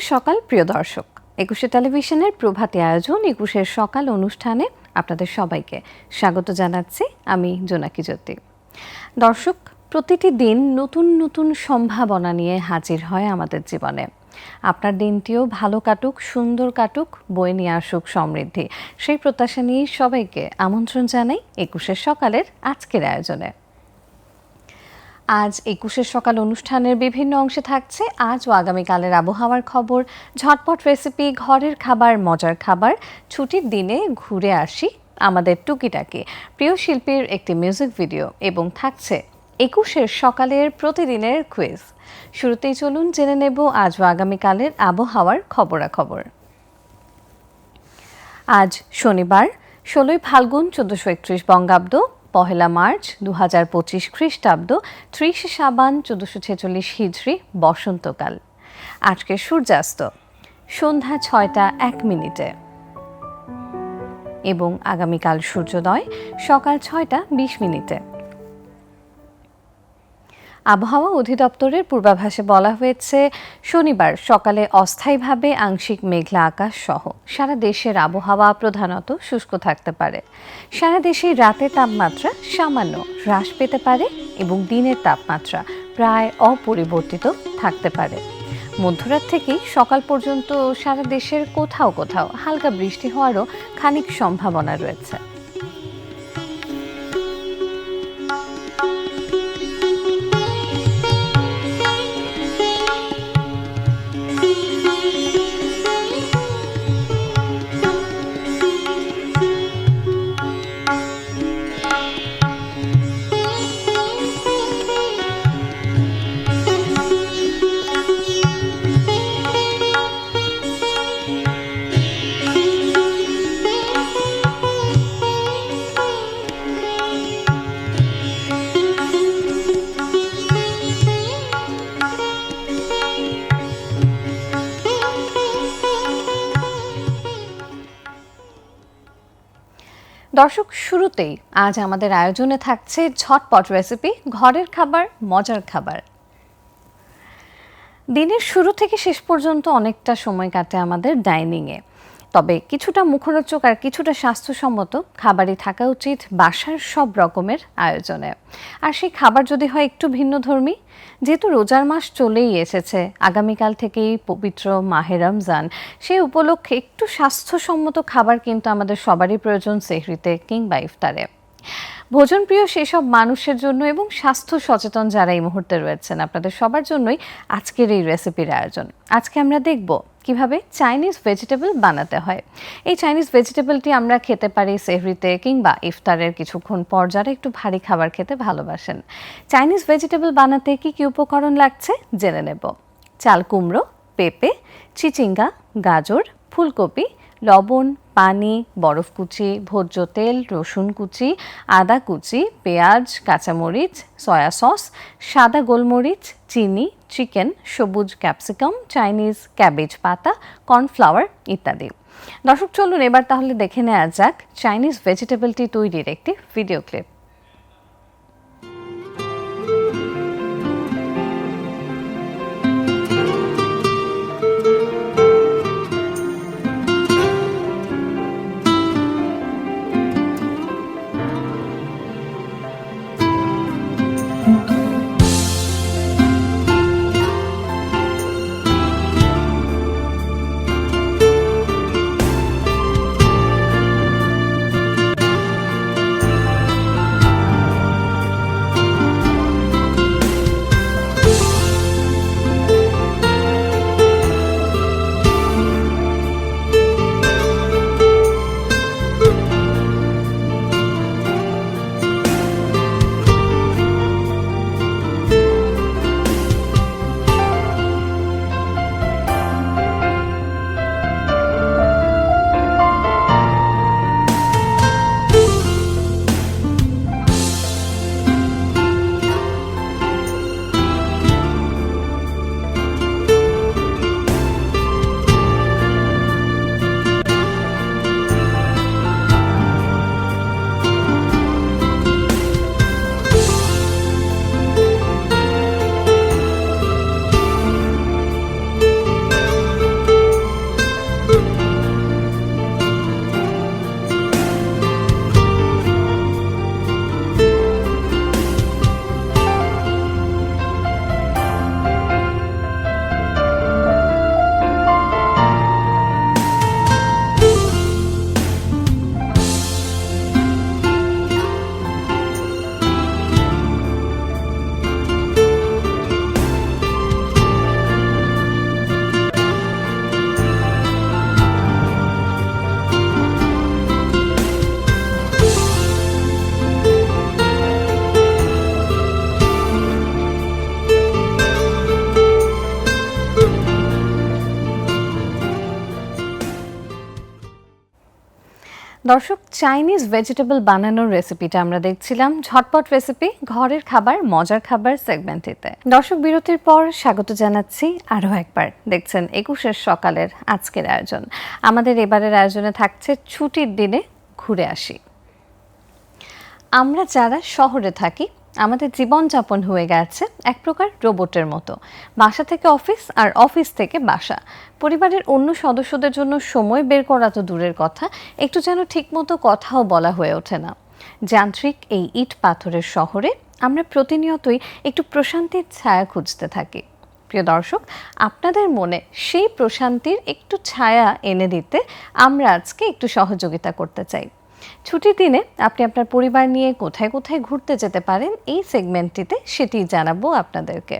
সকাল, প্রিয় দর্শক। একুশে টেলিভিশনের প্রভাতে আয়োজন, একুশের সকাল অনুষ্ঠানে আপনাদের সবাইকে স্বাগত জানাচ্ছি আমি জোনাকি জ্যোতি। দর্শক, প্রতিটি দিন নতুন নতুন সম্ভাবনা নিয়ে হাজির হয় আমাদের জীবনে। আপনার দিনটিও ভালো কাটুক, সুন্দর কাটুক, বয়ে নিয়ে আসুক সমৃদ্ধি। সেই প্রত্যাশা নিয়ে সবাইকে আমন্ত্রণ জানাই একুশের সকালের আজকের আয়োজনে। আজ একুশের সকাল অনুষ্ঠানের বিভিন্ন অংশে থাকছে আজ ও আগামীকালের আবহাওয়ার খবর। ঝটপট রেসিপি ঘরের খাবার, মজার খাবার। ছুটির দিনে ঘুরে আসি আমাদের টুকিটাকি। প্রিয় শিল্পীর একটি মিউজিক ভিডিও এবং থাকছে একুশের সকালের প্রতিদিনের কুইজ শুরুতেই চলুন জেনে নেব আজ ও আগামীকালের আবহাওয়ার খবরাখবর। আজ শনিবার, ষোলোই ফাল্গুন, চোদ্দশো একত্রিশ বঙ্গাব্দ। পহেলা মার্চ দু হাজার পঁচিশ খ্রিস্টাব্দ ত্রিশে সাবান চৌদ্দশো ছেচল্লিশ হিজড়ি বসন্তকাল। আজকে সূর্যাস্ত, সন্ধ্যা ছয়টা এক মিনিটে। এবং আগামীকাল সূর্যোদয় সকাল ছয়টা বিশ মিনিটে। আবহাওয়া অধিদপ্তরের পূর্বাভাসে বলা হয়েছে, শনিবার সকালে অস্থায়ীভাবে আংশিক মেঘলা আকাশ সহ সারা দেশের আবহাওয়া প্রধানত শুষ্ক থাকতে পারে। সারা দেশে রাতে তাপমাত্রা সামান্য হ্রাস পেতে পারে এবং দিনের তাপমাত্রা প্রায় অপরিবর্তিত থাকতে পারে। মধ্যরাত থেকেই সকাল পর্যন্ত সারা দেশের কোথাও কোথাও হালকা বৃষ্টি হওয়ারও খানিক সম্ভাবনা রয়েছে। দর্শক, শুরুতেই আজ আমাদের আয়োজনে থাকছে ঝটপট রেসিপি ঘরের খাবার, মজার খাবার। দিনের শুরু থেকে শেষ পর্যন্ত অনেকটা সময় কাটে আমাদের ডাইনিংয়ে তবে কিছুটা মুখরোচক আর কিছুটা স্বাস্থ্যসম্মত খাবারই থাকা উচিত বাসার সব রকমের আয়োজনে। আর সেই খাবার যদি হয় একটু ভিন্ন ধর্মী যেহেতু রোজার মাস চলেই এসেছে, আগামীকাল থেকেই পবিত্র মাহে রমজান সেই উপলক্ষে একটু স্বাস্থ্যসম্মত খাবার কিন্তু আমাদের সবারই প্রয়োজন সেহরিতে কিংবা ইফতারে। ভোজনপ্রিয় সেসব মানুষের জন্য এবং স্বাস্থ্য সচেতন যারা এই মুহূর্তে রয়েছেন, আপনাদের সবার জন্যই আজকের এই রেসিপির আয়োজন। আজকে আমরা দেখব কীভাবে চাইনিজ ভেজিটেবল বানাতে হয়। এই চাইনিজ ভেজিটেবলটি আমরা খেতে পারি সেহরিতে কিংবা ইফতারের কিছুক্ষণ পর যারা একটু ভারী খাবার খেতে ভালোবাসেন। চাইনিজ ভেজিটেবল বানাতে কি কি উপকরণ লাগছে জেনে নেব। চাল কুমড়ো, পেঁপে, চিচিঙ্গা, গাজর, ফুলকপি লবণ, পানি, বরফ কুচি, ভোজ্য তেল, রসুন কুচি, আদা কুচি, পেঁয়াজ, কাঁচামরিচ, সয়া সস, সাদা গোলমরিচ, চিনি, চিকেন, সবুজ ক্যাপসিকাম, চাইনিজ ক্যাবেজ পাতা, কর্নফ্লাওয়ার ইত্যাদি। দর্শক, চলুন এবার তাহলে দেখে নেওয়া যাক চাইনিজ ভেজিটেবলটি তৈরির একটি ভিডিও ক্লিপ। দর্শক চাইনিজ ভেজিটেবল বানানোর রেসিপিটা আমরা দেখছিলাম। ঝটপট রেসিপি ঘরের খাবার, মজার খাবার সেগমেন্টটিতে দর্শক, বিরতির পর স্বাগত জানাচ্ছি আরও একবার। দেখছেন একুশের সকালের আজকের আয়োজন। আমাদের এবারের আয়োজনে থাকছে ছুটির দিনে ঘুরে আসি। আমরা যারা শহরে থাকি আমাদের জীবনযাপন হয়ে গেছে এক প্রকার রোবটের মতো। বাসা থেকে অফিস আর অফিস থেকে বাসা। পরিবারের অন্য সদস্যদের জন্য সময় বের করা তো দূরের কথা, একটু যেন ঠিকমতো কথাও বলা হয়ে ওঠে না। যান্ত্রিক এই ইট পাথরের শহরে আমরা প্রতিনিয়তই একটু প্রশান্তির ছায়া খুঁজতে থাকি। প্রিয় দর্শক, আপনাদের মনে সেই প্রশান্তির একটু ছায়া এনে দিতে আমরা আজকে একটু সহযোগিতা করতে চাই। ছুটির দিনে আপনি আপনার পরিবার নিয়ে কোথায় কোথায় ঘুরতে যেতে পারেন, এই সেগমেন্টটিতে সেটি জানাব আপনাদেরকে।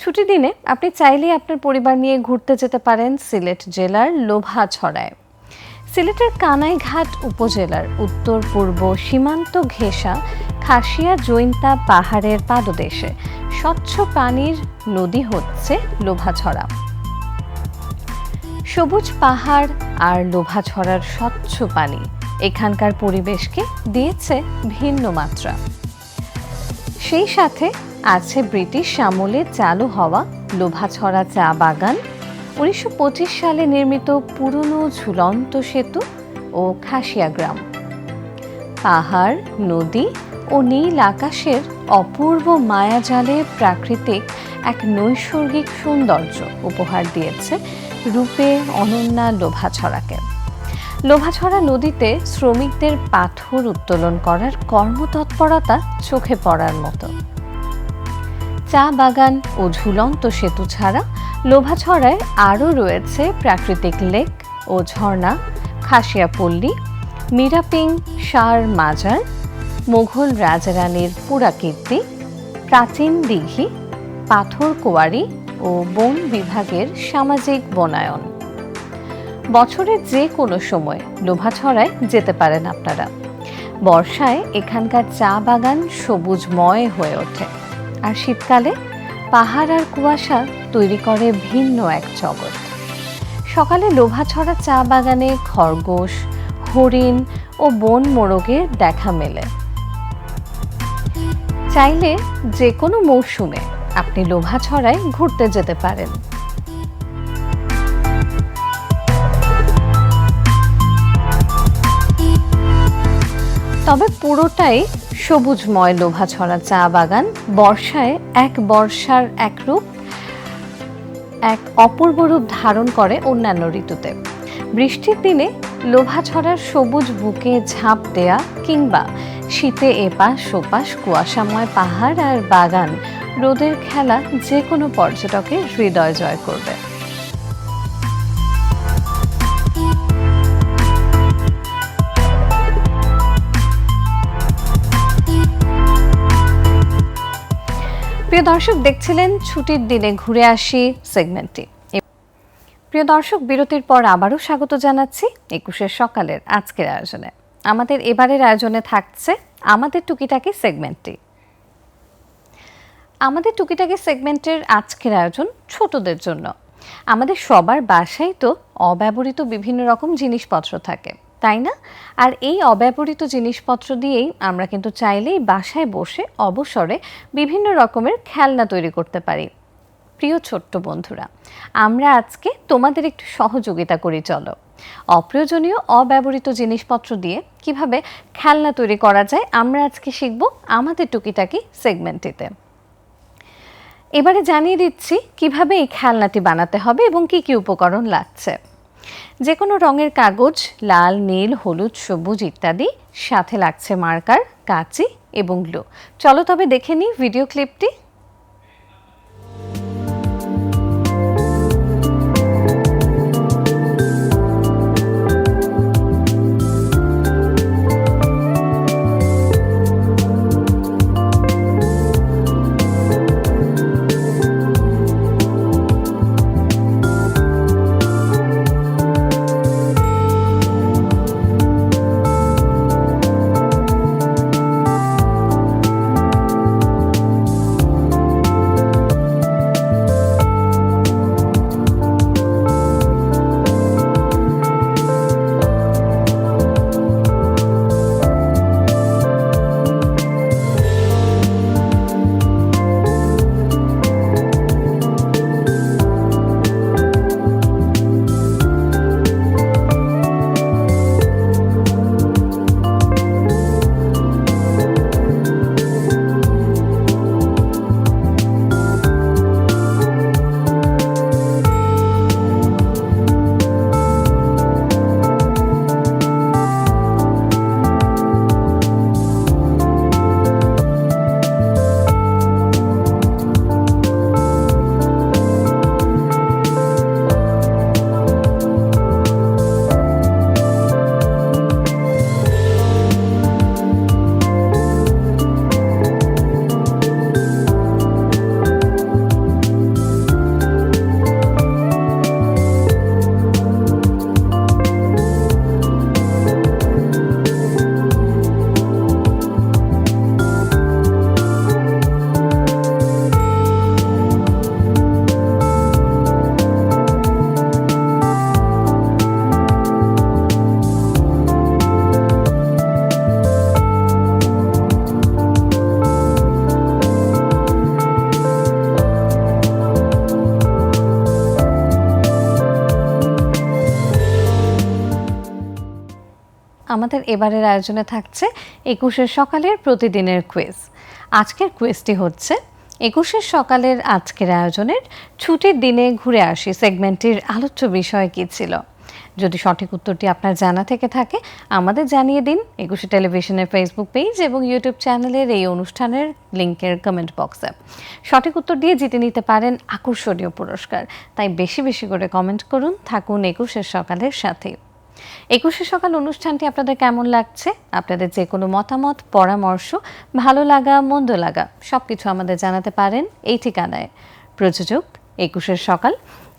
ছুটির দিনে আপনি চাইলেই আপনার পরিবার নিয়ে ঘুরতে যেতে পারেন সিলেট জেলার লোভাছড়ায়। সিলেটের কানাইঘাট উপজেলার উত্তর পূর্ব সীমান্ত ঘেঁষা খাসিয়া জৈন্তা পাহাড়ের পাদদেশে স্বচ্ছ পানির নদী হচ্ছে লোভাছড়া। সবুজ পাহাড় আর লোভাছড়ার স্বচ্ছ পানি। এখানকার পরিবেশকে দিয়েছে ভিন্ন মাত্রা। সেই সাথে আছে ব্রিটিশ আমলে চালু হওয়া লোভাছড়া চা বাগান, উনিশশো পঁচিশ সালে নির্মিত পুরনো ঝুলন্ত সেতু ও খাসিয়া গ্রাম। পাহাড়, নদী ও নীল আকাশের অপূর্ব মায়াজালে প্রাকৃতিক এক নৈসর্গিক সৌন্দর্য উপহার দিয়েছে রূপে অনন্যা লোভাছড়াকে। লোভাছড়া নদীতে শ্রমিকদের পাথর উত্তোলন করার কর্মতৎপরতা চোখে পড়ার মতো। চা বাগান ও ঝুলন্ত সেতু ছাড়া লোভাছড়ায় আরও রয়েছে প্রাকৃতিক লেক ও ঝর্ণা, খাসিয়াপল্লী, মিরাপিং, সার মাজার, মুঘল রাজারানীর পুরাকীর্তি, প্রাচীন দিঘি পাথর কোয়ারি ও বন বিভাগের সামাজিক বনায়ন। বছরের যে কোনো সময় লোভাছড়ায় যেতে পারেন আপনারা। বর্ষায় এখানকার চা বাগান সবুজময় হয়ে ওঠে। আর শীতকালে পাহাড় আর কুয়াশা তৈরি করে ভিন্ন এক জগৎ। সকালে লোভাছড়া চা বাগানে খরগোশ, হরিণ ও বন মোরগের দেখা মেলে। চাইলে যে কোনো মৌসুমে আপনি লোভাছড়ায় ঘুরতে যেতে পারেন। তবে পুরোটাই সবুজময় লোভা ছড়া চা বাগান। বর্ষায় এক বর্ষার এক রূপ, এক অপূর্ব রূপ ধারণ করে অন্যান্য ঋতুতে। বৃষ্টির দিনে লোভা ছড়ার সবুজ বুকে ঝাঁপ দেয়া কিংবা শীতে এপাশ ওপাশ কুয়াশাময় পাহাড় আর বাগান, রোদের খেলা যে কোনো পর্যটকের হৃদয় জয় করবে। প্রিয় দর্শক, দেখছিলেন ছুটির দিনে ঘুরে আসি সেগমেন্টটি। প্রিয় দর্শক, বিরতির পর আবারও স্বাগত জানাচ্ছি একুশের সকালের আজকের আয়োজনে। আমাদের এবারের আয়োজনে থাকছে আমাদের টুকিটাকি সেগমেন্টটি। আমাদের টুকিটাকি সেগমেন্টের আজকের আয়োজন ছোটদের জন্য। আমাদের সবার বাসায় তো অব্যবহৃত বিভিন্ন রকম জিনিসপত্র থাকে। তাই না? আর এই অব্যবহৃত জিনিসপত্র দিয়েই আমরা কিন্তু চাইলেই বাসায় বসে অবসরে বিভিন্ন রকমের খেলনা তৈরি করতে পারি। প্রিয় ছোট্ট বন্ধুরা, আমরা আজকে তোমাদের একটু সহযোগিতা করি, চলো। অপ্রয়োজনীয় অব্যবহৃত জিনিসপত্র দিয়ে কীভাবে খেলনা তৈরি করা যায় আমরা আজকে শিখব আমাদের টুকিটাকি সেগমেন্টটিতে। এবারে জানিয়ে দিচ্ছি কীভাবে এই খেলনাটি বানাতে হবে এবং কি কি উপকরণ লাগছে। যে কোনো রঙের কাগজ, লাল, নীল, হলুদ, সবুজ ইত্যাদি সাথে লাগছে মার্কার, কাঁচি এবং গ্লো। চলো তবে দেখে নিই ভিডিও ক্লিপটি। আমাদের এবারের আয়োজনে থাকছে একুশের সকালের প্রতিদিনের কুইজ আজকের কুইজটি হচ্ছে, একুশের সকালের আজকের আয়োজনের ছুটির দিনে ঘুরে আসি সেগমেন্টটির আলোচ্য বিষয় কী ছিল? যদি সঠিক উত্তরটি আপনার জানা থেকে থাকে, আমাদের জানিয়ে দিন একুশে টেলিভিশনের ফেসবুক পেজ এবং ইউটিউব চ্যানেলের এই অনুষ্ঠানের লিঙ্কের কমেন্ট বক্সে সঠিক উত্তর দিয়ে জিতে নিতে পারেন আকর্ষণীয় পুরস্কার। তাই বেশি বেশি করে কমেন্ট করুন, থাকুন একুশের সকালের সাথে। একুশে সকাল অনুষ্ঠানটি আপনাদের কেমন লাগছে? আপনাদের যে কোনো মতামত, পরামর্শ, ভালো লাগা, মন্দ লাগা সব কিছু আমাদের জানাতে পারেন এই ঠিকানায়। প্রযোজক, একুশের সকাল,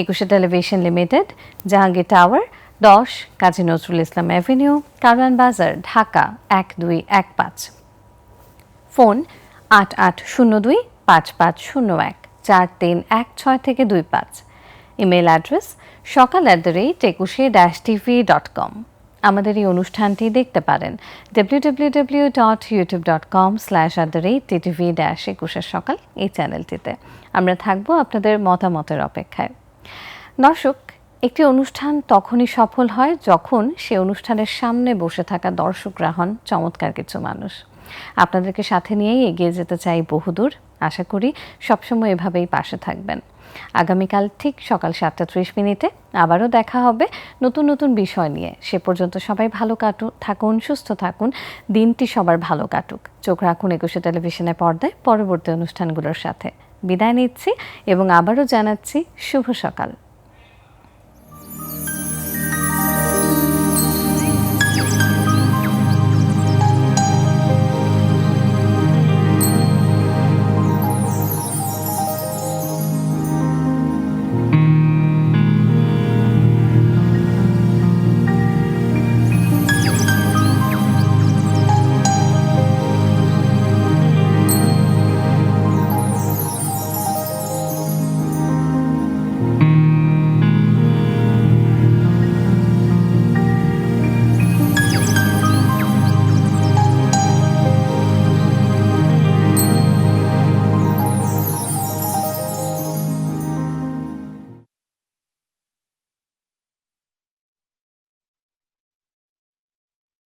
একুশে টেলিভিশন লিমিটেড, জাহাঙ্গীর টাওয়ার, দশ, কাজী নজরুল ইসলাম অ্যাভিনিউ, কারওয়ান বাজার, ঢাকা, এক দুই এক পাঁচ। ফোন আট আট শূন্য দুই পাঁচ পাঁচ শূন্য এক, চার তিন এক ছয় থেকে দুই পাঁচ। Email address Sokal at the rate Ekushe dash TV dot com আমাদের এই অনুষ্ঠানটি দেখতে পারেন W W W dot YouTube dot com slash at the rate TV dash একুশের সকাল এই চ্যানেলটিতে আমরা থাকব আপনাদের মতামতের অপেক্ষায়। দর্শক, একটি অনুষ্ঠান তখনই সফল হয় যখন সে অনুষ্ঠানের সামনে বসে থাকা দর্শকরা হন চমৎকার কিছু মানুষ। আপনাদেরকে সাথে নিয়েই এগিয়ে যেতে চাই বহুদূর। আশা করি সবসময় এভাবেই পাশে থাকবেন। আগামীকাল ঠিক সকাল সাতটা ত্রিশ মিনিটে আবারও দেখা হবে নতুন নতুন বিষয় নিয়ে। সে পর্যন্ত সবাই ভালো কাটুক, থাকুন, সুস্থ থাকুন। দিনটি সবার ভালো কাটুক। চোখ রাখুন একুশে টেলিভিশনে পর্দায় পরবর্তী অনুষ্ঠানগুলোর সাথে। বিদায় নিচ্ছি এবং আবারও জানাচ্ছি শুভ সকাল।